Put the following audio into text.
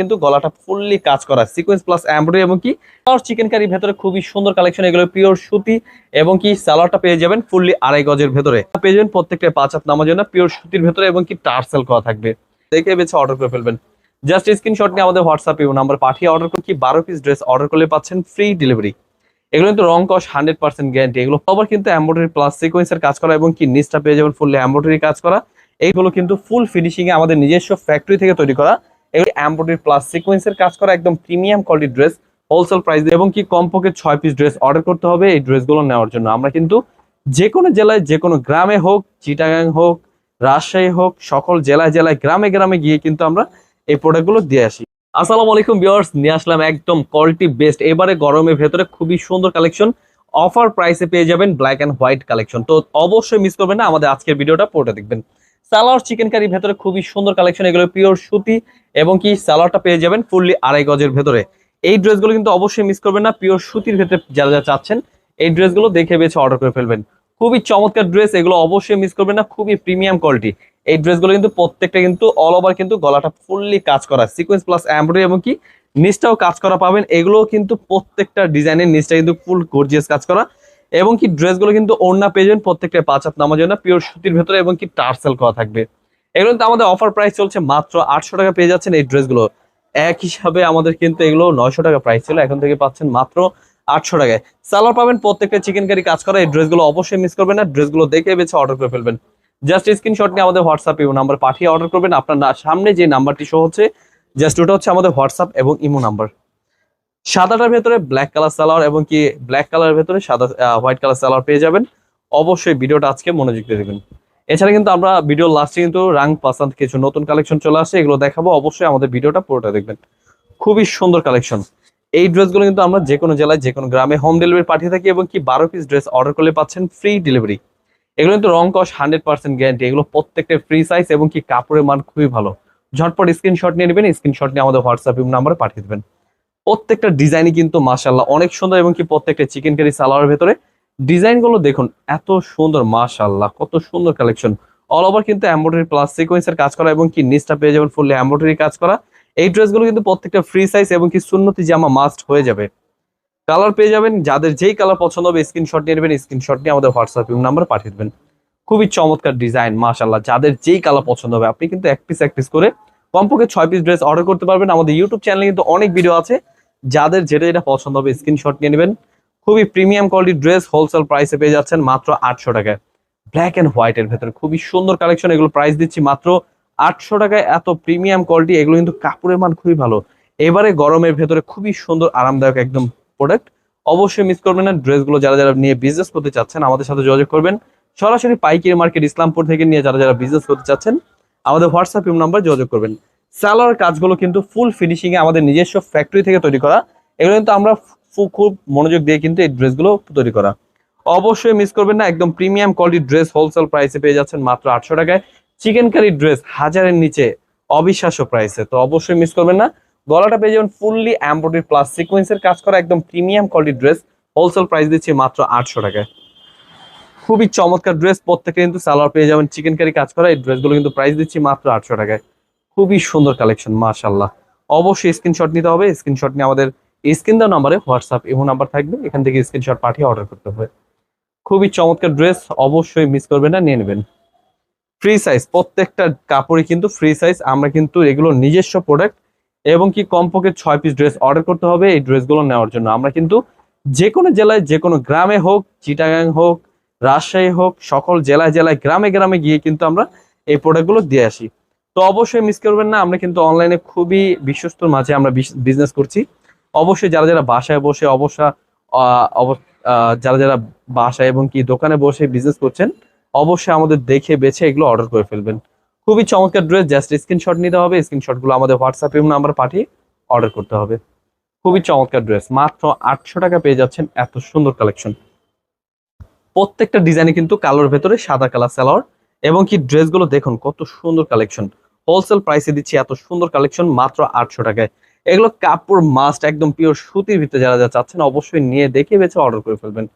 কিন্তু গলাটা ফুললি কাজ করা। সিকোয়েন্স প্লাস এমব্রয়ডারি এবং কি? চিকেন কারি ভেতরে খুবই সুন্দর কালেকশন এগুলো পিওর সুতি এবং কি সালোয়ারটা পেয়ে যাবেন ফুললি আড়াই গজের ভেতরে। পেয়ে যাবেন প্রত্যেকটা পাঁচ হাত নামার জন্য পিওর সুতির ভেতরে এবং কি টার্সেল করা থাকবে। দেখে বেছে অর্ডার করে ফেলবেন। জাস্ট স্ক্রিনশট নিয়ে আমাদের হোয়াটসঅ্যাপে নাম্বার পাঠিয়ে অর্ডার করে কি বারো পিস ড্রেস অর্ডার করলে পাচ্ছেন ফ্রি ডেলিভারি এগুলো কিন্তু রং কস হান্ড্রেড পার্সেন্ট গ্যারান্টি এগুলো আবার কিন্তু এমব্রয়ডারি প্লাস সিকোয়েন্সের কাজ করা এবং কি নিচটা পেয়ে যাবেন ফুললি এমব্রয়ডারি কাজ করা। এইগুলো কিন্তু ফুল ফিনিশিং এ আমাদের নিজস্ব ফ্যাক্টরি থেকে তৈরি করা। এগুলো এমব্রয়ডারি প্লাস সিকোয়েন্সের কাজ করা একদম premium quality dress wholesale price এবং কি কমপক্ষে ছয় পিস ড্রেস অর্ডার করতে হবে এই ড্রেসগুলো নেওয়ার জন্য। আমরা কিন্তু যে কোনো জেলায় যে কোনো গ্রামে হোক চিটাগাং হোক, রাজশাহী হোক, সকল জেলায় জেলায়, গ্রামে গ্রামে গিয়ে কিন্তু আমরা এই প্রোডাক্টগুলো দিয়ে আসি। আসসালামু আলাইকুম ভিউয়ার্স নিয়ে আসলাম একদম কোয়ালিটি বেস্ট এবারে গরমের ভেতরে খুবই সুন্দর কালেকশন অফার প্রাইসে পেয়ে যাবেন ব্ল্যাক অ্যান্ড হোয়াইট কালেকশন তো অবশ্যই মিস করবেন না, আমাদের আজকের ভিডিওটা পুরোটা দেখবেন। সালোয়ার চিকেন কারি ভেতরে খুবই সুন্দর কালেকশন এগুলো পিওর সুতি এবং কি সালোয়ারটা পেয়ে যাবেন ফুললি আড়াই গজের ভেতরে। এই ড্রেসগুলো কিন্তু অবশ্যই মিস করবেন না পিওর সুতির ভেতরে যারা যারা চাচ্ছেন, এই ড্রেসগুলো দেখে বেছে অর্ডার করে ফেলবেন। খুবই চমৎকার ড্রেস এগুলো অবশ্যই মিস করবেন না, খুবই প্রিমিয়াম কোয়ালিটি এই ড্রেসগুলো কিন্তু প্রত্যেকটা কিন্তু অল ওভার কিন্তু গলাটা ফুললি কাজ করা সিকোয়েন্স প্লাস এমব্রয়ডারি এবং কি, নিচটাও কাজ করা পাবেন। এগুলোও কিন্তু প্রত্যেকটা ডিজাইনের নিচটা কিন্তু ফুল গর্জিয়াস কাজ করা। এবং কি ড্রেসগুলো কিন্তু ওড়না পেয়ে যাবেন প্রত্যেকটা পাঁচ হাত নামার জন্য পিওর সুতির ভেতরে এবং কি টার্সেল করা থাকবে। এগুলো কিন্তু আমাদের অফার প্রাইস চলছে মাত্র আটশো টাকা পেয়ে যাচ্ছেন এই ড্রেসগুলো। এক হিসাবে আমাদের কিন্তু এগুলো নয়শো টাকা প্রাইস ছিল, এখন থেকে পাচ্ছেন মাত্র আটশো টাকায়। সালোয়ার পাবেন প্রত্যেকটা চিকেন কারি কাজ করা, এই ড্রেসগুলো অবশ্যই মিস করবেন না, ড্রেসগুলো দেখে বেছে অর্ডার করে ফেলবেন। জাস্ট স্ক্রিনশট নিয়ে আমাদের হোয়াটসঅ্যাপে নাম্বার পাঠিয়ে অর্ডার করবেন, আপনার সামনে যে নাম্বারটি শো হচ্ছে জাস্ট ওটা হচ্ছে আমাদের হোয়াটসঅ্যাপ এবং ইমো নাম্বার সাদাটার ভেতরে ব্ল্যাক কালার সালোয়ার এবং কি ব্ল্যাক কালারের ভেতরে সাদা হোয়াইট কালার সালোয়ার পেয়ে যাবেন। অবশ্যই ভিডিওটা আজকে মনোযোগ দিয়ে দেখবেন এছাড়া কিন্তু আমরা ভিডিও লাস্টে কিন্তু রাং পাসান্ত কিছু নতুন কালেকশন চলে আসে, এগুলো দেখাবো। অবশ্যই আমাদের ভিডিওটা পুরোটা দেখবেন। খুবই সুন্দর কালেকশন এই ড্রেসগুলো কিন্তু আমরা যে কোনো জেলায়, যে কোনো গ্রামে হোম ডেলিভারি পাঠিয়ে থাকি এবং কি বারো পিস ড্রেস অর্ডার করলে পাচ্ছেন ফ্রি ডেলিভারি এগুলো কিন্তু রং কস হান্ড্রেড পার্সেন্ট গ্যারান্টি এগুলো প্রত্যেকটা ফ্রি সাইজ এবং কি কাপড়ের মান খুবই ভালো। ঝটপট স্ক্রিনশট নিয়ে নেবেন স্ক্রিনশট নিয়ে আমাদের হোয়াটসঅ্যাপ নাম্বারে পাঠিয়ে দেবেন। প্রত্যেকটা ডিজাইনই কিন্তু মাশাল্লাহ অনেক সুন্দর এবং কি প্রত্যেকটা চিকেন কারি সালোয়ারের ভেতরে। ডিজাইনগুলো দেখুন, এত সুন্দর মাশাল্লাহ কত সুন্দর কালেকশন অল ওভার কিন্তু এমব্রয়ডারি প্লাস সিকোয়েন্সের কাজ করা এবং কি নিচটা পেয়ে যাবেন ফুললি এমব্রয়ডারি কাজ করা। এই ড্রেসগুলো কিন্তু প্রত্যেকটা ফ্রি সাইজ এবং কি সুন্নতি জামা মাস্ট হয়ে যাবে। কালার পেয়ে যাবেন, যাদের যেই কালার পছন্দ হবে স্ক্রিনশট নিয়ে নেবেন স্ক্রিনশট নিয়ে আমাদের হোয়াটসঅ্যাপ নাম্বারে পাঠিয়ে দেবেন। খুবই চমৎকার ডিজাইন মাশাল্লাহ যাদের যেই কালার পছন্দ হবে, আপনি কিন্তু এক পিস এক পিস করে কমপক্ষে ছয় পিস ড্রেস অর্ডার করতে পারবেন। আমাদের ইউটিউব চ্যানেলে কিন্তু অনেক ভিডিও আছে। যাদের যেটা যেটা পছন্দ হবে স্ক্রিনশট নিয়ে নেবেন। খুবই প্রিমিয়াম কোয়ালিটির ড্রেস হোলসেল প্রাইসে পেয়ে যাচ্ছেন মাত্র আটশো টাকায়। ব্ল্যাক অ্যান্ড হোয়াইটের ভেতরে খুবই সুন্দর কালেকশন এগুলো প্রাইস দিচ্ছি মাত্র আটশো টাকায়। এত প্রিমিয়াম কোয়ালিটি এগুলো কিন্তু কাপড়ের মান খুবই ভালো। এবারে গরমের ভেতরে খুবই সুন্দর, আরামদায়ক একদম প্রোডাক্ট অবশ্যই মিস করবেন না। ড্রেসগুলো যারা যারা নিয়ে বিজনেস করতে চাচ্ছেন, আমাদের সাথে যোগাযোগ করবেন। সরাসরি পাইকারি মার্কেট ইসলামপুর থেকে নিয়ে যারা যারা বিজনেস করতে চাচ্ছেন আমাদের হোয়াটসঅ্যাপ নাম্বার যোগাযোগ করবেন। সালোয়ার কাজগুলো কিন্তু ফুল ফিনিশিং এ আমাদের নিজস্ব ফ্যাক্টরি থেকে তৈরি করা। এগুলো কিন্তু আমরা খুব মনোযোগ দিয়ে কিন্তু এই ড্রেসগুলো তৈরি করা। অবশ্যই মিস করবেন না, একদম প্রিমিয়াম কোয়ালিটির ড্রেস হোলসেল প্রাইসে পেয়ে যাচ্ছেন মাত্র আটশো টাকায়। চিকেন কারি ড্রেস হাজারের নিচে, অবিশ্বাস্য প্রাইসে তো অবশ্যই মিস করবেন না। গলাটা পেয়ে যাবেন ফুললি এমব্রয়ডারি প্লাস সিকোয়েন্সের কাজ করা, একদম প্রিমিয়াম কোয়ালিটির ড্রেস হোলসেল প্রাইস দিচ্ছি মাত্র আটশো টাকায়। খুবই চমৎকার ড্রেস প্রত্যেকে কিন্তু সালোয়ার পেয়ে যাবেন চিকেন কারি কাজ করা, এই ড্রেসগুলো কিন্তু প্রাইস দিচ্ছি মাত্র আটশো টাকায়। খুবই সুন্দর কালেকশন মাশাল্লাহ অবশ্যই স্ক্রিনশট নিতে হবে স্ক্রিনশট নিয়ে আমাদের স্ক্রিন দেওয়া নাম্বারে হোয়াটসঅ্যাপ এমন নাম্বার থাকবে, এখান থেকে স্ক্রিনশট পাঠিয়ে অর্ডার করতে হবে। খুবই চমৎকার ড্রেস অবশ্যই মিস করবেন না, নিয়ে নেবেন। ফ্রি সাইজ প্রত্যেকটা কাপড়ই কিন্তু ফ্রি সাইজ আমরা কিন্তু এগুলো নিজস্ব প্রোডাক্ট এবং কি কমপক্ষে ছয় পিস ড্রেস অর্ডার করতে হবে, এই ড্রেসগুলো নেওয়ার জন্য। আমরা কিন্তু যে কোনো জেলায় যে কোনো গ্রামে হোক, চিটাগাং হোক রাজশাহী হোক সকল জেলায় জেলায় গ্রামে গ্রামে গিয়ে কিন্তু আমরা এই প্রোডাক্টগুলো দিয়ে আসি। তো অবশ্যই মিস করবেন না আমরা কিন্তু অনলাইনে খুবই বিশ্বস্তর মাঝে আমরা বিজনেস করছি। অবশ্যই যারা যারা বাসায় বসে অবশ্য অব- আহ, যারা যারা বাসায় এবং কি দোকানে বসে বিজনেস করছেন অবশ্যই আমাদের দেখে বেছে এগুলো অর্ডার করে ফেলবেন। খুবই চমৎকার ড্রেস জাস্ট স্ক্রিনশট নিতে হবে স্ক্রিনশটগুলো আমাদের হোয়াটসঅ্যাপে নাম্বার পাঠিয়ে অর্ডার করতে হবে। খুবই চমৎকার ড্রেস মাত্র আটশো টাকা পেয়ে যাচ্ছেন এত সুন্দর কালেকশন প্রত্যেকটা ডিজাইনে কিন্তু কালোর ভেতরে সাদা কালার সালোয়ার এবং কি ড্রেসগুলো দেখুন, কত সুন্দর কালেকশন। হোলসেল প্রাইসে দিচ্ছি এত সুন্দর কালেকশন, মাত্র আটশো টাকায়। এগুলো কাপড় মাস্ট একদম পিওর সুতির ভিতরে যারা যা চাচ্ছেন অবশ্যই নিয়ে দেখে বেছে অর্ডার করে ফেলবেন।